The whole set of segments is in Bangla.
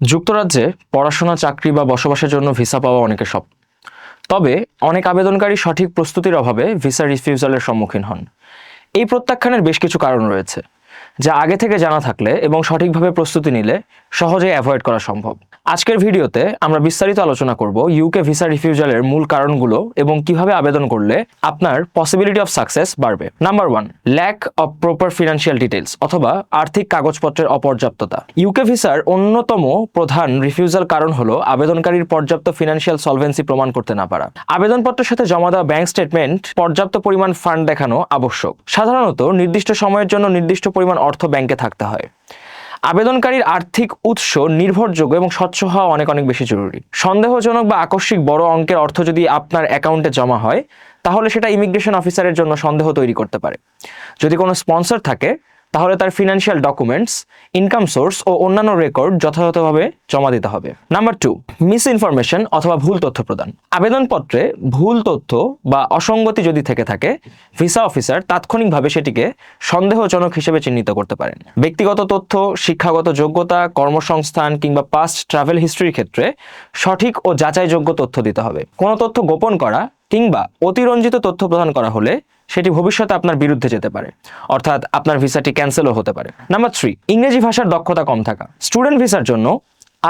যুক্তরাজ্যে পড়াশোনা, চাকরি বা বসবাসের জন্য ভিসা পাওয়া অনেকে সব তবে অনেক আবেদনকারী সঠিক প্রস্তুতির অভাবে ভিসা রিফিউজালের সম্মুখীন হন। এই প্রত্যাখ্যানের বেশ কিছু কারণ রয়েছে। যা আগে থেকে জানা থাকলে এবং সঠিকভাবে প্রস্তুতি নিলে সহজেই অ্যাভয়েড করা সম্ভব। আজকের ভিডিওতে আমরা বিস্তারিত আলোচনা করব ইউকে ভিসা রিফিউজালের মূল কারণগুলো এবং কীভাবে আবেদন করলে আপনার পসিবিলিটি অফ সাকসেস বাড়বে। Number one lack of proper financial details অথবা আর্থিক কাগজপত্রের অপর্যাপ্ততা। ইউকে ভিসার অন্যতম প্রধান রিফিউজাল কারণ হলো আবেদনকারীর পর্যাপ্ত ফিনান্সিয়াল সলভেন্সি প্রমাণ করতে না পারা। আবেদনপত্রের সাথে জমা দেওয়া ব্যাংক স্টেটমেন্ট পর্যাপ্ত পরিমাণ ফান্ড দেখানো আবশ্যক। সাধারণত নির্দিষ্ট সময়ের জন্য নির্দিষ্ট পরিমাণ অর্থ ব্যাংকে থাকতে হয়। আবেদনকারীর আর্থিক উৎস নির্ভরযোগ্য এবং স্বচ্ছ হওয়া অনেক অনেক বেশি জরুরি। সন্দেহজনক বা আকস্মিক বড় অঙ্কের অর্থ যদি আপনার অ্যাকাউন্টে জমা হয়, তাহলে সেটা ইমিগ্রেশন অফিসারের জন্য সন্দেহ তৈরি করতে পারে। যদি কোনো স্পন্সর থাকে তাহলে তার ফিনান্সিয়াল ডকুমেন্টস ইনকাম সোর্স ও অন্যান্য রেকর্ড যথাযথভাবে জমা দিতে হবে। নাম্বার টু মিস ইনফরমেশন অথবা ভুল তথ্য প্রদান। আবেদনপত্রে ভুল তথ্য বা অসঙ্গতি যদি থেকে থাকে ভিসা অফিসার তাৎক্ষণিকভাবে সেটিকে সন্দেহজনক হিসেবে চিহ্নিত করতে পারেন। ব্যক্তিগত তথ্য, শিক্ষাগত যোগ্যতা, কর্মসংস্থান কিংবা পাস্ট ট্রাভেল হিস্ট্রির ক্ষেত্রে সঠিক ও যাচাইযোগ্য তথ্য দিতে হবে। কোনো তথ্য গোপন করা কিংবা অতিরঞ্জিত তথ্য প্রদান করা হলে সেটি ভবিষ্যতে আপনার বিরুদ্ধে যেতে পারে। অর্থাৎ আপনার ভিসাটি ক্যান্সেলও হতে পারে। নাম্বার থ্রি, ইংরেজি ভাষার দক্ষতা কম থাকা। স্টুডেন্ট ভিসার জন্য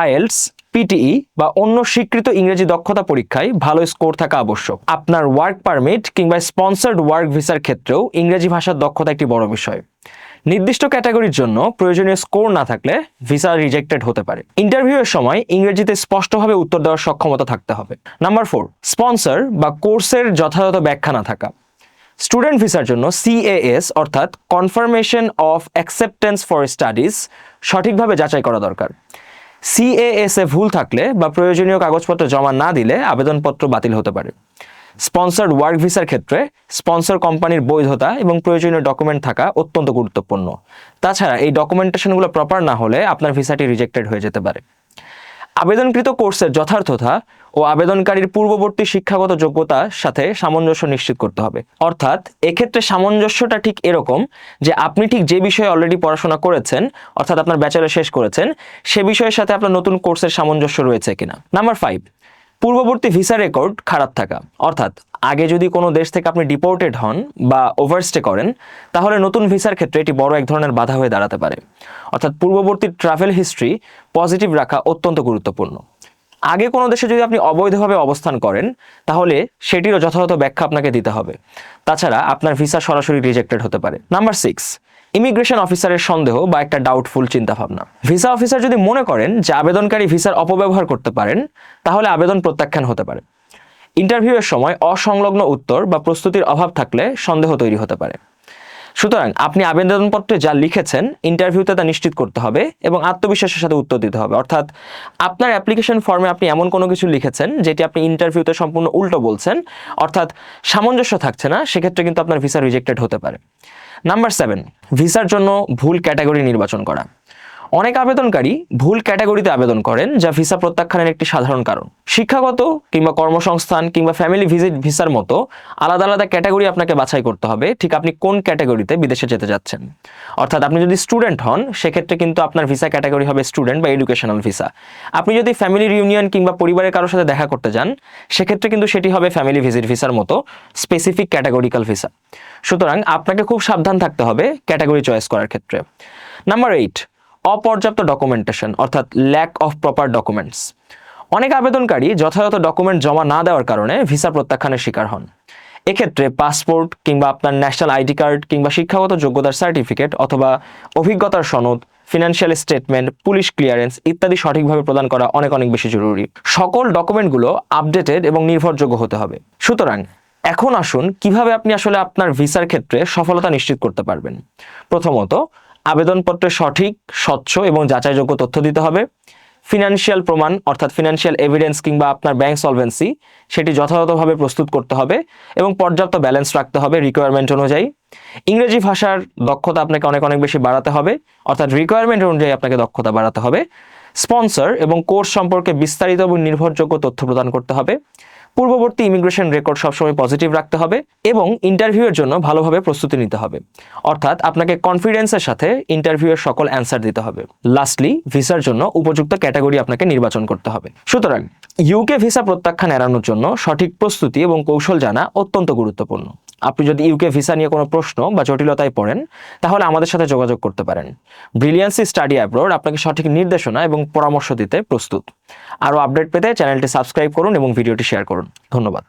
আইএলস, পিটিই বা অন্য স্বীকৃত ইংরেজি দক্ষতা পরীক্ষায় ভালো স্কোর থাকা আবশ্যক। আপনার ওয়ার্ক পারমিট কিংবা স্পন্সার্ড ওয়ার্ক ভিসার ক্ষেত্রেও ইংরেজি ভাষার দক্ষতা একটি বড় বিষয়। নির্দিষ্ট ক্যাটাগরির জন্য প্রয়োজনীয় স্কোর না থাকলে ভিসা রিজেক্টেড হতে পারে। ইন্টারভিউয়ের সময় ইংরেজিতে স্পষ্টভাবে উত্তর দেওয়ার সক্ষমতা থাকতে হবে। নাম্বার ফোর, স্পন্সর বা কোর্সের যথাযথ ব্যাখ্যা না থাকা। স্টুডেন্ট ভিসার জন্য সিএএস অর্থাৎ confirmation of acceptance for studies সঠিকভাবে যাচাই করা দরকার। সিএএস এ ভুল থাকলে বা প্রয়োজনীয় কাগজপত্র জমা না দিলে আবেদনপত্র বাতিল হতে পারে। স্পন্সর্ড ওয়ার্ক ভিসার ক্ষেত্রে স্পন্সর কোম্পানির বৈধতা এবং প্রয়োজনীয় ডকুমেন্ট থাকা অত্যন্ত গুরুত্বপূর্ণ। তাছাড়া এই ডকুমেন্টেশনগুলো প্রপার না হলে আপনার ভিসাটি রিজেক্টেড হয়ে যেতে পারে। আবেদনকৃত কোর্সের যথার্থতা ও আবেদনকারীর পূর্ববর্তী শিক্ষাগত যোগ্যতার সাথে সামঞ্জস্য নিশ্চিত করতে হবে। অর্থাৎ এক্ষেত্রে সামঞ্জস্যটা ঠিক এরকম যে আপনি ঠিক যে বিষয়ে অলরেডি পড়াশোনা করেছেন, অর্থাৎ আপনার ব্যাচেলার শেষ করেছেন, সে বিষয়ের সাথে আপনার নতুন কোর্সের সামঞ্জস্য রয়েছে কিনা। নাম্বার ফাইভ পূর্ববর্তী ভিসা রেকর্ড খারাপ থাকা। অর্থাৎ, আগে যদি কোনো দেশ থেকে আপনি ডিপোর্টেড হন বা ওভারস্টে করেন, তাহলে নতুন ভিসার ক্ষেত্রে এটি বড় এক ধরনের বাধা হয়ে দাঁড়াতে পারে। অর্থাৎ, পূর্ববর্তী ট্রাভেল হিস্ট্রি পজিটিভ রাখা অত্যন্ত গুরুত্বপূর্ণ। আগে কোনো দেশে যদি আপনি অবৈধভাবে অবস্থান করেন, তাহলে সেটিরও যথাযথ ব্যাখ্যা আপনাকে দিতে হবে। তাছাড়া, আপনার ভিসা সরাসরি রিজেক্টেড হতে পারে। নাম্বার সিক্স ইমিগ্রেশন অফিসারের সন্দেহ বা একটা ডাউটফুল চিন্তাভাবনা। ভিসা অফিসার যদি মনে করেন যে আবেদনকারী ভিসার অপব্যবহার করতে পারেন, তাহলে আবেদন প্রত্যাখ্যান হতে পারে। ইন্টারভিউয়ের সময় অসংলগ্ন উত্তর বা প্রস্তুতির অভাব থাকলে সন্দেহ তৈরি হতে পারে। সুতরাং আপনি আবেদনপত্রে যা লিখেছেন ইন্টারভিউতে তা নিশ্চিত করতে হবে এবং আত্মবিশ্বাসের সাথে উত্তর দিতে হবে। অর্থাৎ আপনার অ্যাপ্লিকেশন ফর্মে আপনি এমন কোনো কিছু লিখেছেন, যেটি আপনি ইন্টারভিউতে সম্পূর্ণ উল্টো বলছেন, অর্থাৎ সামঞ্জস্য থাকছে না, সেক্ষেত্রে কিন্তু আপনার ভিসা রিজেক্টেড হতে পারে। নাম্বার সেভেন ভিসার জন্য ভুল ক্যাটাগরি নির্বাচন করা। অনেক আবেদনকারী ভুল ক্যাটাগরিতে আবেদন করেন, যা ভিসা প্রত্যাখ্যানের একটি সাধারণ কারণ। শিক্ষাগত কিংবা কর্মসংস্থান কিংবা ফ্যামিলি ভিজিট ভিসার মতো আলাদা আলাদা ক্যাটাগরি আপনাকে বাছাই করতে হবে, ঠিক আপনি কোন ক্যাটাগরিতে বিদেশে যেতে যাচ্ছেন। অর্থাৎ আপনি যদি স্টুডেন্ট হন, সেক্ষেত্রে কিন্তু আপনার ভিসা ক্যাটাগরি হবে স্টুডেন্ট বা এডুকেশনাল ভিসা। আপনি যদি ফ্যামিলি রিউনিয়ন কিংবা পরিবারের কারোর সাথে দেখা করতে যান, সেক্ষেত্রে কিন্তু সেটি হবে ফ্যামিলি ভিজিট ভিসার মতো স্পেসিফিক ক্যাটাগরিক্যাল ভিসা। সুতরাং আপনাকে খুব সাবধান থাকতে হবে ক্যাটাগরি চয়েস করার ক্ষেত্রে। নাম্বার এইট অপর্যাপ্ত ডকুমেন্টেশন অর্থাৎ ল্যাক অফ প্রপার ডকুমেন্টস অনেক আবেদনকারী যথাযথ ডকুমেন্ট জমা না দেওয়ার কারণে ভিসা প্রত্যাখ্যানের শিকার হন। এক্ষেত্রে পাসপোর্ট কিংবা আপনার ন্যাশনাল আইডি কার্ড কিংবা শিক্ষাগত যোগ্যতার সার্টিফিকেট অথবা অভিজ্ঞতার সনদ ফিনান্সিয়াল স্টেটমেন্ট পুলিশ ক্লিয়ারেন্স ইত্যাদি সঠিকভাবে প্রদান করা অনেক অনেক বেশি জরুরি। সকল ডকুমেন্টগুলো আপডেটেড এবং নির্ভরযোগ্য হতে হবে। সুতরাং এখন আসুন কীভাবে আপনি আসলে আপনার ভিসার ক্ষেত্রে সফলতা নিশ্চিত করতে পারবেন। প্রথমত আবেদনপত্রে সঠিক, স্বচ্ছ এবং যাচাইযোগ্য তথ্য দিতে হবে। ফিনান্সিয়াল প্রমাণ, অর্থাৎ ফিনান্সিয়াল এভিডেন্স কিংবা আপনার ব্যাংক সলভেন্সি সেটি যথাযথভাবে প্রস্তুত করতে হবে এবং পর্যাপ্ত ব্যালেন্স রাখতে হবে রিকোয়ারমেন্ট অনুযায়ী। ইংরেজি ভাষার দক্ষতা আপনাকে অনেক অনেক বেশি বাড়াতে হবে, অর্থাৎ রিকোয়ারমেন্ট অনুযায়ী আপনাকে দক্ষতা বাড়াতে হবে। স্পন্সর এবং কোর্স সম্পর্কে বিস্তারিত এবং নির্ভরযোগ্য তথ্য প্রদান করতে হবে। পূর্ববর্তী ইমিগ্রেশন রেকর্ড সবসময় পজিটিভ রাখতে হবে এবং ইন্টারভিউয়ের জন্য ভালোভাবে প্রস্তুতি নিতে হবে। অর্থাৎ আপনাকে কনফিডেন্সের সাথে ইন্টারভিউয়ের সকল অ্যান্সার দিতে হবে। লাস্টলি ভিসার জন্য উপযুক্ত ক্যাটাগরি আপনাকে নির্বাচন করতে হবে। সুতরাং ইউকে ভিসা প্রত্যাখ্যান এড়ানোর জন্য সঠিক প্রস্তুতি এবং কৌশল জানা অত্যন্ত গুরুত্বপূর্ণ। আপনি যদি ইউকে ভিসা নিয়ে কোনো প্রশ্ন বা জটিলতায় পড়েন, তাহলে আমাদের সাথে যোগাযোগ করতে পারেন। ব্রিলিয়ান্সি স্টাডি অ্যাব্রোড আপনাকে সঠিক নির্দেশনা এবং পরামর্শ দিতে প্রস্তুত। আরও আপডেট পেতে চ্যানেলটি সাবস্ক্রাইব করুন এবং ভিডিওটি শেয়ার করুন। ধন্যবাদ।